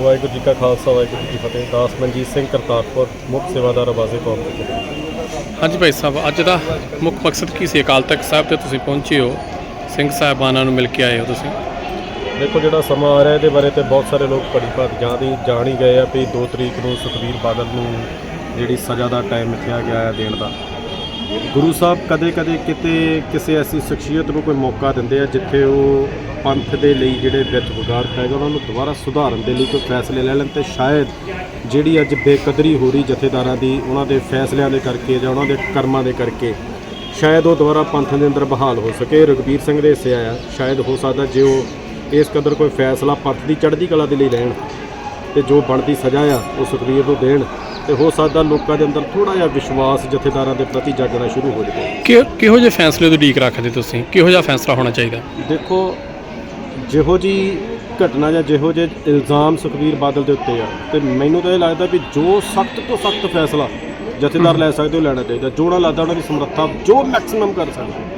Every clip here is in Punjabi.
ਵਾਹਿਗੁਰੂ ਜੀ ਕਾ ਖਾਲਸਾ ਵਾਹਿਗੁਰੂ ਜੀ ਕੀ ਫਤਿਹ। ਦਾਸ ਮਨਜੀਤ ਸਿੰਘ ਕਰਤਾਰਪੁਰ ਮੁੱਖ ਸੇਵਾਦਾਰ ਆਵਾਜ਼ੇ ਕੌਮ ਤੋਂ ਹਾਂਜੀ ਭਾਈ ਸਾਹਿਬ ਅੱਜ ਦਾ ਮੁੱਖ ਮਕਸਦ ਕੀ ਸੀ? ਅਕਾਲ ਤਖਤ ਸਾਹਿਬ ਤੇ ਤੁਸੀਂ ਪਹੁੰਚੇ ਹੋ। ਸਿੰਘ ਸਾਹਿਬਾਨਾਂ ਨੂੰ ਮਿਲ ਕੇ ਆਏ ਹੋ ਤੁਸੀਂ। ਦੇਖੋ ਜਿਹੜਾ ਸਮਾਂ ਆ ਰਿਹਾ ਇਹਦੇ ਬਾਰੇ ਤੇ ਬਹੁਤ ਸਾਰੇ ਲੋਕ ਬੜੀ ਭਾਤ ਜਾਂਦੀ ਜਾਣ ਹੀ ਗਏ ਆ ਵੀ 2 ਤਰੀਕ ਨੂੰ ਸੁਖਬੀਰ ਬਾਦਲ ਨੂੰ ਜਿਹੜੀ ਸਜ਼ਾ ਦਾ ਟਾਈਮ ਮਿਥਿਆ ਗਿਆ ਹੈ ਦੇਣ ਦਾ। ਗੁਰੂ ਸਾਹਿਬ ਕਦੇ-ਕਦੇ ਕਿਤੇ ਕਿਸੇ ਐਸੀ ਸ਼ਖਸੀਅਤ ਨੂੰ ਕੋਈ ਮੌਕਾ ਦਿੰਦੇ ਆ ਜਿੱਥੇ ਉਹ ਪੰਥ ਦੇ ਲਈ ਜਿਹੜੇ ਵਿੱਚ ਵਿਗਾੜ ਪੈਗਾ ਉਹਨਾਂ ਨੂੰ ਦੁਬਾਰਾ ਸੁਧਾਰਨ ਦੇ ਲਈ ਕੋਈ ਫੈਸਲੇ ਲੈ ਲੈਣ ਤੇ ਸ਼ਾਇਦ ਜਿਹੜੀ ਅੱਜ ਬੇਕਦਰੀ ਹੋ ਰਹੀ ਜਥੇਦਾਰਾਂ ਦੀ ਉਹਨਾਂ ਦੇ ਫੈਸਲਿਆਂ ਦੇ ਕਰਕੇ ਜਾਂ ਉਹਨਾਂ ਦੇ ਕਰਮਾਂ ਦੇ ਕਰਕੇ ਸ਼ਾਇਦ ਉਹ ਦੁਬਾਰਾ ਪੰਥ ਦੇ ਅੰਦਰ ਬਹਾਲ ਹੋ ਸਕੇ। ਰਘਬੀਰ ਸਿੰਘ ਦੇ ਹਿੱਸੇ ਆਇਆ ਸ਼ਾਇਦ ਹੋ ਸਕਦਾ ਜੇ ਉਹ ਇਸ ਕਦਰ ਕੋਈ ਫੈਸਲਾ ਪੰਥ ਦੀ ਚੜ੍ਹਦੀ ਕਲਾ ਦੇ ਲਈ ਲੈਣ ਤੇ ਜੋ ਬਣਦੀ ਸਜ਼ਾ ਆ ਉਹ ਸੁਖਬੀਰ ਨੂੰ ਦੇਣ ਤੇ ਹੋ ਸਕਦਾ ਲੋਕਾਂ ਦੇ ਅੰਦਰ ਥੋੜਾ ਜਿਹਾ ਵਿਸ਼ਵਾਸ ਜਥੇਦਾਰਾਂ ਦੇ ਪ੍ਰਤੀ ਜਾਗਣਾ ਸ਼ੁਰੂ ਹੋ ਜਾਵੇ। ਕਿ ਕਿਹੋ ਜਿਹੇ ਫੈਸਲੇ ਦੀ ਉਡੀਕ ਰੱਖਦੇ ਤੁਸੀਂ? ਕਿਹੋ ਜਿਹਾ ਫੈਸਲਾ ਹੋਣਾ ਚਾਹੀਦਾ? ਦੇਖੋ ਜਿਹੋ ਜੀ ਘਟਨਾ ਜਾਂ ਜਿਹੋ ਜਿਹੇ ਇਲਜ਼ਾਮ ਸੁਖਬੀਰ ਬਾਦਲ ਦੇ ਉੱਤੇ ਆ, ਤੇ ਮੈਨੂੰ ਤਾਂ ਇਹ ਲੱਗਦਾ ਵੀ ਜੋ ਸਖਤ ਤੋਂ ਸਖਤ ਫੈਸਲਾ ਜਥੇਦਾਰ ਲੈ ਸਕਦੇ ਹੋ ਲੈਣਾ ਚਾਹੀਦਾ, ਜੋ ਨਾ ਲੱਗਦਾ ਉਹਨਾਂ ਦੀ ਸਮਰੱਥਾ ਜੋ ਮੈਕਸਿਮਮ ਕਰ ਸਕਦੇ।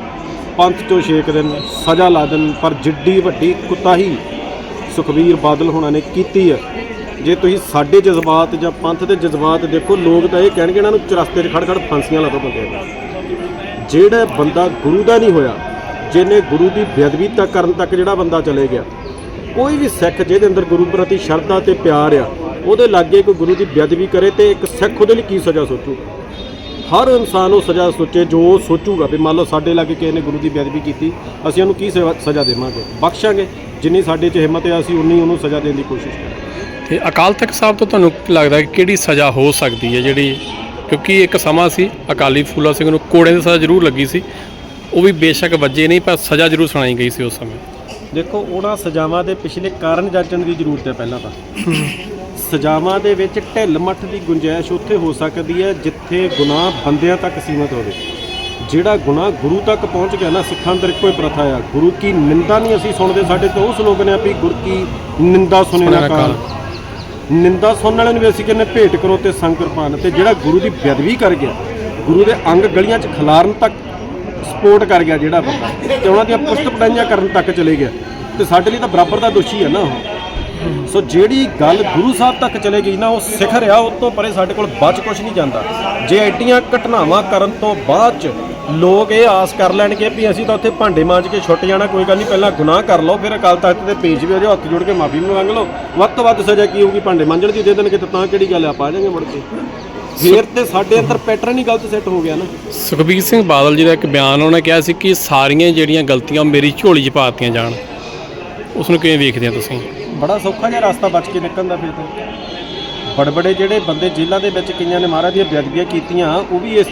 ਪੰਥ ਚੋਂ ਛੇਕ ਦਿਨ ਸਜ਼ਾ ਲਾ ਦੇਣ, ਪਰ ਜਿੱਡੀ ਵੱਡੀ ਕੁਤਾਹੀ ਸੁਖਬੀਰ ਬਾਦਲ ਹੋਣਾ ਨੇ ਕੀਤੀ ਹੈ ਜੇ ਤੁਸੀਂ ਸਾਡੇ ਜਜ਼ਬਾਤ ਜਾਂ ਪੰਥ ਦੇ ਜਜ਼ਬਾਤ ਦੇਖੋ, ਲੋਕ ਤਾਂ ਇਹ ਕਹਿਣਗੇ ਇਹਨਾਂ ਨੂੰ ਚਰਸਤੇ 'ਚ ਖੜ ਖੜ ਫਾਂਸੀਆਂ ਲਾ ਦੋ ਬੰਦੇ ਜਿਹੜਾ ਬੰਦਾ ਗੁਰੂ ਦਾ ਨਹੀਂ ਹੋਇਆ ਜਿਹਨੇ ਗੁਰੂ ਦੀ ਬੇਅਦਬੀ ਤੱਕ ਕਰਨ ਤੱਕ ਜਿਹੜਾ ਬੰਦਾ ਚਲੇ ਗਿਆ, ਕੋਈ ਵੀ ਸਿੱਖ ਜਿਹਦੇ ਅੰਦਰ ਗੁਰੂ ਪ੍ਰਤੀ ਸ਼ਰਧਾ ਤੇ ਪਿਆਰ ਆ, ਉਹਦੇ ਲਾਗੇ ਕੋਈ ਗੁਰੂ ਦੀ ਬੇਅਦਬੀ ਕਰੇ ਤੇ ਇੱਕ ਸਿੱਖ ਉਹਦੇ ਲਈ ਕੀ ਸਜ਼ਾ ਸੋਚੂਗਾ ਹਰ ਇਨਸਾਨ ਉਹ ਸਜ਼ਾ ਸੋਚੇ ਜੋ ਉਹ ਸੋਚੂਗਾ ਵੀ ਮੰਨ ਲਓ ਸਾਡੇ ਲਾਗੇ ਕਿਸੇ ਨੇ ਗੁਰੂ ਦੀ ਬੇਅਦਬੀ ਕੀਤੀ, ਅਸੀਂ ਉਹਨੂੰ ਕੀ ਸਜ਼ਾ ਦੇਵਾਂਗੇ? ਬਖਸ਼ਾਂਗੇ? ਜਿੰਨੀ ਸਾਡੇ 'ਚ ਹਿੰਮਤ ਹੈ ਅਸੀਂ ਉਨੀ ਉਹਨੂੰ ਸਜ਼ਾ ਦੇਣ ਦੀ ਕੋਸ਼ਿਸ਼ ਕਰਾਂਗੇ। ਤੇ ਅਕਾਲ ਤਖਤ ਸਾਹਿਬ ਤੋਂ ਤੁਹਾਨੂੰ ਕੀ ਲੱਗਦਾ ਕਿ ਕਿਹੜੀ ਸਜ਼ਾ ਹੋ ਸਕਦੀ ਹੈ ਜਿਹੜੀ, ਕਿਉਂਕਿ ਇੱਕ ਸਮਾਂ ਸੀ, ਅਕਾਲੀ ਫੂਲਾ ਸਿੰਘ ਨੂੰ ਕੋੜੇ ਦੀ ਸਜ਼ਾ ਜ਼ਰੂਰ ਲੱਗੀ ਸੀ ਉਹ ਵੀ ਬੇਸ਼ੱਕ ਵੱਜੇ ਨਹੀਂ ਪਰ ਸਜ਼ਾ ਜ਼ਰੂਰ ਸੁਣਾਈ ਗਈ ਸੀ ਉਸ ਸਮੇਂ। ਦੇਖੋ ਉਹਨਾਂ ਸਜ਼ਾਵਾਂ ਦੇ ਪਿਛਲੇ ਕਾਰਨ ਜਾਣਨ ਦੀ ਜ਼ਰੂਰਤ ਹੈ ਪਹਿਲਾਂ ਤਾਂ। ਸਜ਼ਾਵਾਂ ਦੇ ਵਿੱਚ ਢਿੱਲ ਮੱਠ ਦੀ ਗੁੰਜਾਇਸ਼ ਉੱਥੇ ਹੋ ਸਕਦੀ ਹੈ ਜਿੱਥੇ ਗੁਨਾਹ ਬੰਦਿਆਂ ਤੱਕ ਸੀਮਤ ਹੋਵੇ। ਜਿਹੜਾ ਗੁਨਾਹ ਗੁਰੂ ਤੱਕ ਪਹੁੰਚ ਗਿਆ ਨਾ ਸਿੱਖਾਂ ਅੰਦਰ ਹੀ ਪ੍ਰਥਾ ਆ। ਗੁਰੂ ਕੀ ਨਿੰਦਾ ਨਹੀਂ ਅਸੀਂ ਸੁਣਦੇ ਸਾਡੇ ਤੋਂ? ਉਹ ਸਲੋਗਨ ਆ ਵੀ ਗੁਰ ਕੀ ਨਿੰਦਾ ਸੁਣੇ ਨਾ ਕਾਲ। ਨਿੰਦਾ ਸੁਣਨ ਵਾਲੇ ਨੂੰ ਵੀ ਅਸੀਂ ਕਹਿੰਦੇ ਭੇਟ ਕਰੋ ਤੇ ਸੰਕਰ ਪਾਨ ਤੇ ਜਿਹੜਾ ਗੁਰੂ ਦੀ ਬੇਅਦਬੀ ਕਰ ਗਿਆ ਗੁਰੂ ਦੇ ਅੰਗ ਗਲੀਆਂ 'ਚ ਖਿਲਾਰਨ ਤੱਕ ਸਪੋਰਟ ਕਰ ਗਿਆ ਜਿਹੜਾ ਬੰਦਾ ਤੇ ਉਹਨਾਂ ਦੀਆਂ ਪੁਸ਼ਤ ਪਟਾਈਆਂ ਕਰਨ ਤੱਕ ਚਲੇ ਗਿਆ ਤੇ ਸਾਡੇ ਲਈ ਤਾਂ ਬਰਾਬਰ ਦਾ ਦੋਸ਼ੀ ਹੈ ਨਾ ਉਹ। ਸੋ ਜਿਹੜੀ ਗੱਲ ਗੁਰੂ ਸਾਹਿਬ ਤੱਕ ਚਲੇ ਗਈ ਨਾ, ਉਹ ਸਿਖਰ ਆ ਉਸ ਤੋਂ ਪਰੇ ਸਾਡੇ ਕੋਲ ਬਚ ਕੁਝ ਨਹੀਂ ਜਾਂਦਾ। ਜੇ ਐਡੀਆਂ ਘਟਨਾਵਾਂ ਕਰਨ ਤੋਂ ਬਾਅਦ ਚ ਲੋਕ ਇਹ ਆਸ ਕਰ ਲੈਣਗੇ ਵੀ ਅਸੀਂ ਤਾਂ ਉੱਥੇ ਭਾਂਡੇ ਮਾਂਜ ਕੇ ਛੁੱਟ ਜਾਣਾ, ਕੋਈ ਗੱਲ ਨਹੀਂ, ਪਹਿਲਾਂ ਗੁਨਾਹ ਕਰ ਲਓ, ਫਿਰ ਅਕਾਲ ਤਖਤ ਦੇ ਪੇਸ਼ ਵੀ ਹੋ ਜਾਓ ਹੱਥ ਜੋੜ ਕੇ ਮਾਫੀ ਮੰਗ ਲਓ। ਵੱਧ ਤੋਂ ਵੱਧ ਸਜ਼ਾ ਕੀ ਹੋਊਗੀ ਭਾਂਡੇ ਮਾਂਜਣ ਦੀ? ਦੇ ਦੇਣਗੇ ਤਾਂ ਕਿਹੜੀ ਗੱਲ ਆ? ਪਾ ਜਾਾਂਗੇ ਮੁੜ ਕੇ। ਫੇਰ ਤੇ ਸਾਡੇ ਅੰਦਰ ਪੈਟਰਨ ਹੀ ਗਲਤ ਸੈੱਟ ਹੋ ਗਿਆ ਨਾ। ਸੁਖਬੀਰ ਸਿੰਘ ਬਾਦਲ ਜੀ ਦਾ ਇੱਕ ਬਿਆਨ ਉਹਨੇ ਕਿਹਾ ਸੀ ਕਿ ਸਾਰੀਆਂ ਜਿਹੜੀਆਂ ਗਲਤੀਆਂ ਮੇਰੀ ਝੋਲੀ 'ਚ ਪਾਤੀਆਂ ਜਾਣ। ਉਸ ਨੂੰ ਕਿਵੇਂ ਵੇਖਦੇ ਆ ਤੁਸੀਂ? ਬੜਾ ਸੌਖਾ ਜਿਹਾ ਰਸਤਾ ਬਚ ਕੇ ਨਿਕਲਣ ਦਾ ਫਿਰ ਤਾਂ। ਬੜੇ ਬੜੇ ਜਿਹੜੇ ਬੰਦੇ ਜੇਲ੍ਹਾਂ ਦੇ ਵਿੱਚ ਕਈਆਂ ਨੇ ਮਹਾਰਾਜ ਦੀਆਂ ਬੇਅਦਬੀਆਂ ਕੀਤੀਆਂ ਉਹ ਵੀ ਇਸ